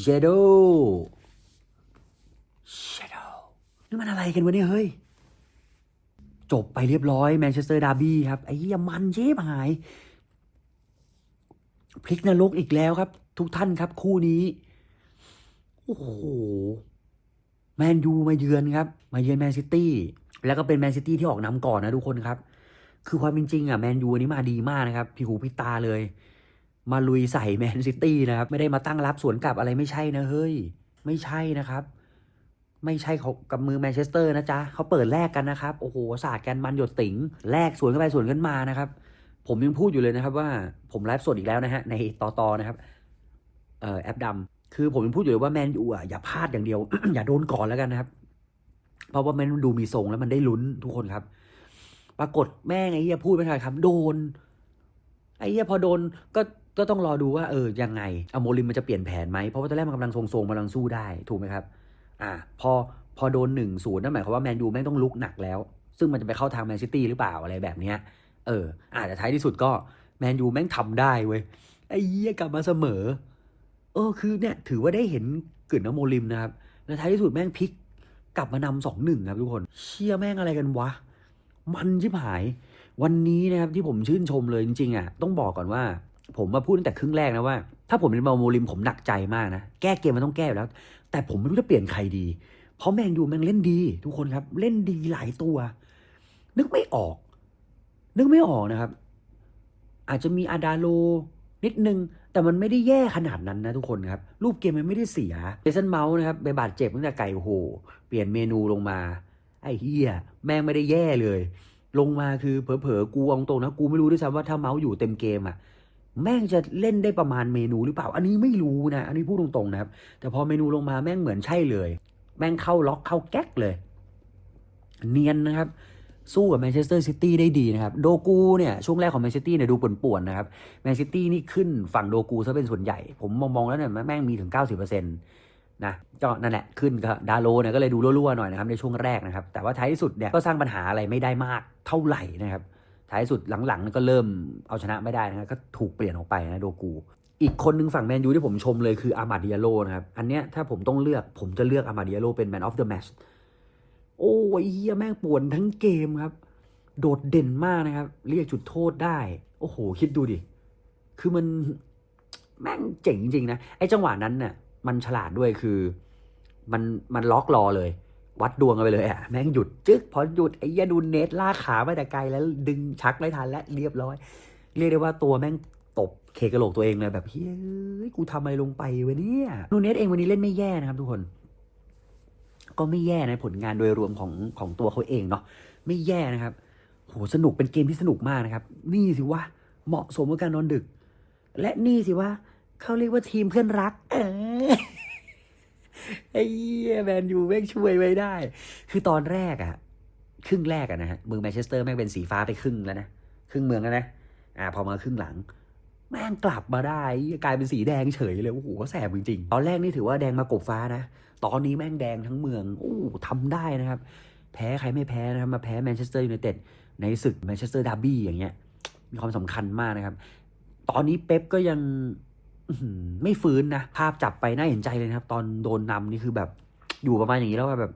เชโดเชโดนี่มันอะไรกันวะเนี่ยเฮ้ย จบไปเรียบร้อยแมนเชสเตอร์ดาร์บี้ครับ ไอ้เหี้ยมันเจ็บหาย พลิกนรกอีกแล้วครับ ทุกท่านครับคู่นี้ โอ้โห แมนยูมาเยือนครับ มาเยือนแมนซิตี้แล้วก็เป็นแมนซิตี้ที่ออกนำก่อนนะทุกคนครับ คือความเป็นจริงอะแมนยูอันนี้มาดีมากนะครับ พี่หูพี่ตาเลย มาลุยใส่แมนซิตี้นะครับ ไม่ได้มาตั้งรับสวนกลับอะไรไม่ใช่นะเฮ้ย ไม่ใช่นะครับ ไม่ใช่เขากับมือแมนเชสเตอร์นะจ๊ะเขาเปิดแลกกันนะครับ โอ้โหสาดกันมันหยดติ๋งแลกสวนกันไปสวนกันมานะครับ ผมยังพูดอยู่เลยนะครับ ว่าผมไลฟ์สดอีกแล้วนะฮะในต่อตอนะครับเอ่อแอปดำคือผมยังพูดอยู่เลยว่าแมนยูอะอย่าพลาดอย่างเดียว อย่าโดนก่อนแล้วกันนะครับเพราะว่าแมนดูมีทรงแล้วมันได้ลุ้นทุกคนครับ ปรากฏแม่งไอ้เหี้ยพูดไม่ทันครับ โดนไอ้เหี้ยพอโดนก็ ก็ต้องรอดูว่าเออยังไงอโมลิมมันจะเปลี่ยนแผนไหมเพราะว่าตอนแรกมันกำลังทรงๆกำลังสู้ได้ถูกไหมครับอ่าพอพอโดนหนึ่งศูนย์นั่นหมายความว่าแมนยูแม่งต้องลุกหนักแล้ว ซึ่งมันจะไปเข้าทางแมนซิตี้หรือเปล่าอะไรแบบเนี้ยเอออาแต่ท้ายที่สุดก็แมนยูแม่งทำได้เว้ยไอ้เหี้ยกลับมาเสมอเออคือเนี่ยถือว่าได้เห็นกลิ่นน้ำโมลิมนะครับแล้วท้ายที่สุดแม่งพลิกกลับมานำสองหนึ่งครับทุกคน เชี่ยแม่งอะไรกันวะ มันชิบหาย วันนี้นะครับที่ผมชื่นชมเลยจริงๆอะต้องบอกก่อนว่า ผมมาพูดตั้งแต่ครึ่งแรกนะว่า ถ้าผมเป็นมาโมลิมผมหนักใจมากนะ แก้เกมมันต้องแก้แล้ว แต่ผมไม่รู้จะเปลี่ยนใครดี เพราะแมนยูแม่งเล่นดี ทุกคนครับ เล่นดีหลายตัว นึกไม่ออก นึกไม่ออกนะครับ อาจจะมีอาดาโลนิดนึง แต่มันไม่ได้แย่ขนาดนั้นนะทุกคนครับ รูปเกมมันไม่ได้เสียเจสันเมาส์นะครับไปบาดเจ็บตั้งแต่ไก่โห เปลี่ยนเมนูลงมา ไอ้เฮียแม่งไม่ได้แย่เลย ลงมาคือเผลอๆกูเอาตรงนะ กูไม่รู้ด้วยซ้ำว่าถ้าเมาส์อยู่เต็มเกมอะ แม่งจะเล่นได้ประมาณเมนูหรือเปล่า อันนี้ไม่รู้นะ อันนี้พูดตรงๆนะครับ แต่พอเมนูลงมาแม่งเหมือนใช่เลย แม่งเข้าล็อกเข้าแก๊กเลย เนียนนะครับ สู้กับแมนเชสเตอร์ซิตี้ได้ดีนะครับ โดกูเนี่ย ช่วงแรกของแมนซิตี้เนี่ยดูป่วนๆนะครับ แมนซิตี้นี่ขึ้นฝั่งโดกูซะเป็นส่วนใหญ่ ผมมองๆแล้วเนี่ยแม่งมีถึง 90%นะก็นั่นแหละขึ้นก็ดาโลเนี่ยก็เลยดูรั่วๆหน่อยนะครับในช่วงแรกนะครับ แต่ว่าท้ายที่สุดเนี่ยก็สร้างปัญหาอะไรไม่ได้มากเท่าไหร่นะครับ ท้ายสุดหลังๆก็เริ่มเอาชนะไม่ได้นะครับก็ถูกเปลี่ยนออกไปนะโดกู อีกคนหนึ่งฝั่งแมนยูที่ผมชมเลยคืออามาดิอาโลนะครับ อันเนี้ยถ้าผมต้องเลือกผมจะเลือกอามาดิอาโลเป็นแมนออฟเดอะแมชโอ้ยเฮียแม่งป่วนทั้งเกมครับ โดดเด่นมากนะครับ เรียกจุดโทษได้ โอ้โห คิดดูดิ คือมันแม่งเจ๋งจริงนะ ไอ้จังหวะนั้นเน่ะมันฉลาดด้วยคือ มันมันล็อกรอเลย วัดดวงกันไปเลยอะแม่งหยุดจึ๊กพอหยุดไอ้ยาดูเนตลากขาไปแต่ไกลแล้วดึงชักไม่ทันและเรียบร้อย เรียกได้ว่าตัวแม่งตบเคกระโหลกตัวเองเลยแบบเฮ้ยกูทำอะไรลงไปวะเนี่ยนูเนตเองวันนี้เล่นไม่แย่นะครับทุกคน ก็ไม่แย่นะผลงานโดยรวมของของตัวเขาเองเนาะไม่แย่นะครับโหสนุกเป็นเกมที่สนุกมากนะครับ นี่สิว่าเหมาะสมกับการนอนดึก และนี่สิว่าเขาเรียกว่าทีมเพื่อนรัก เออ ไอ้แมนยูแม่งช่วยไว้ได้ คือตอนแรกอะครึ่งแรกอะนะฮะเมืองแมนเชสเตอร์แม่งเป็นสีฟ้าไปครึ่งแล้วนะครึ่งเมืองแล้วนะอ่าพอมาครึ่งหลัง แม่งกลับมาได้กลายเป็นสีแดงเฉยเลยโอ้โหแสบจริงๆตอนแรกนี่ถือว่าแดงมากบฟ้านะตอนนี้แม่งแดงทั้งเมืองโอ้ทำได้นะครับ แพ้ใครไม่แพ้นะครับมาแพ้แมนเชสเตอร์ยูไนเต็ดในศึกแมนเชสเตอร์ดาร์บี้อย่างเงี้ยมีความสำคัญมากนะครับ ตอนนี้เป๊ปก็ยัง ไม่ฟื้นนะ ภาพจับไปน่าเห็นใจเลยนะครับ ตอนโดนนำนี่คือแบบอยู่ประมาณอย่างนี้แล้วว่าแบบ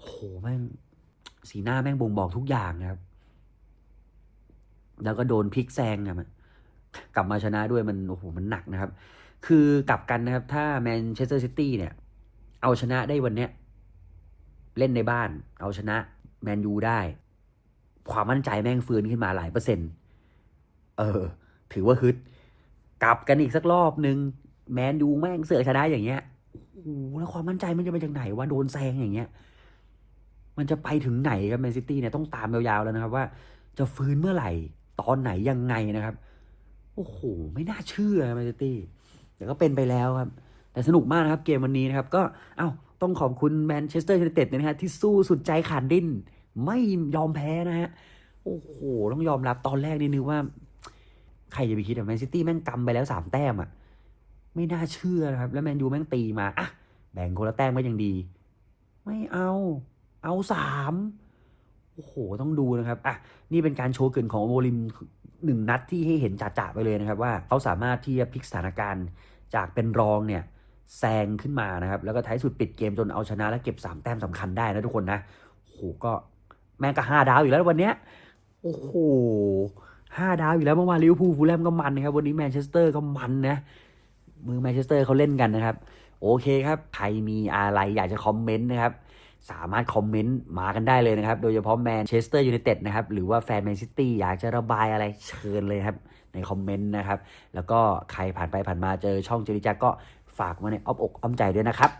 โหแม่งสีหน้าแม่งบ่งบอกทุกอย่างนะครับ แล้วก็โดนพลิกแซงอะมันกลับมาชนะด้วยมันโอ้โหมันหนักนะครับ คือกลับกันนะครับ ถ้าแมนเชสเตอร์ซิตี้เนี่ย เอาชนะได้วันเนี้ยเล่นในบ้าน เอาชนะแมนยูได้ ความมั่นใจแม่งฟื้นขึ้นมาหลายเปอร์เซ็นต์ เออ ถือว่าฮึด กลับกันอีกสักรอบนึง แมนยูแม่งเสือชนะอย่างเงี้ยโอ้โหแล้วความมั่นใจมันจะไปจากไหนว่าโดนแซงอย่างเงี้ย มันจะไปถึงไหนครับแมนซิตี้เนี่ยต้องตามยาวๆแล้วนะครับว่า จะฟื้นเมื่อไหร่ตอนไหนยังไงนะครับ โอ้โห ไม่น่าเชื่อแมนซิตี้แต่ก็เป็นไปแล้วครับ แต่สนุกมากนะครับเกมวันนี้นะครับ ก็เอ้าต้องขอบคุณแมนเชสเตอร์ยูไนเต็ดนะฮะที่สู้สุดใจขาดดิ้น ไม่ยอมแพ้นะฮะโอ้โห ต้องยอมรับตอนแรกนี่นึกว่า ใครจะไปคิดอะแมนซิตี้แม่งกำไปแล้วสามแต้มอะไม่น่าเชื่อนะครับ แล้วแมนยูแม่งตีมาอะแบ่งคนละแต้มก็ยังดี ไม่เอา เอาสามโอ้โห ต้องดูนะครับ อะ นี่เป็นการโชว์เกินของโอโมลิมหนึ่งนัดที่ให้เห็นจ่าๆไปเลยนะครับ ว่าเขาสามารถที่จะพลิกสถานการณ์จากเป็นรองเนี่ยแซงขึ้นมานะครับ แล้วก็ท้ายสุดปิดเกมจนเอาชนะและเก็บ 3 แต้มสำคัญได้นะทุกคนนะ โอ้โห ก็แม่งก็ห้าดาวอยู่แล้ววันเนี้ย โอ้โห ห้าดาวอยู่แล้วเมื่อวานลิเวอร์พูลฟูลแลมก็มันนะครับวันนี้แมนเชสเตอร์ก็มันนะมือแมนเชสเตอร์เขาเล่นกันนะครับ โอเคครับ ใครมีอะไรอยากจะคอมเมนต์นะครับสามารถคอมเมนต์มากันได้เลยนะครับ โดยเฉพาะแมนเชสเตอร์ยูไนเต็ดนะครับ หรือว่าแฟนแมนซิตี้อยากจะระบายอะไรเชิญเลยครับ ในคอมเมนต์นะครับ แล้วก็ใครผ่านไปผ่านมาเจอช่องเจริจักก็ฝากมาในอ้อมอกอ้อมใจด้วยนะครับ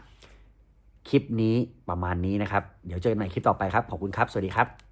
คลิปนี้ประมาณนี้นะครับ เดี๋ยวเจอกันใหม่คลิปต่อไปครับ ขอบคุณครับ สวัสดีครับ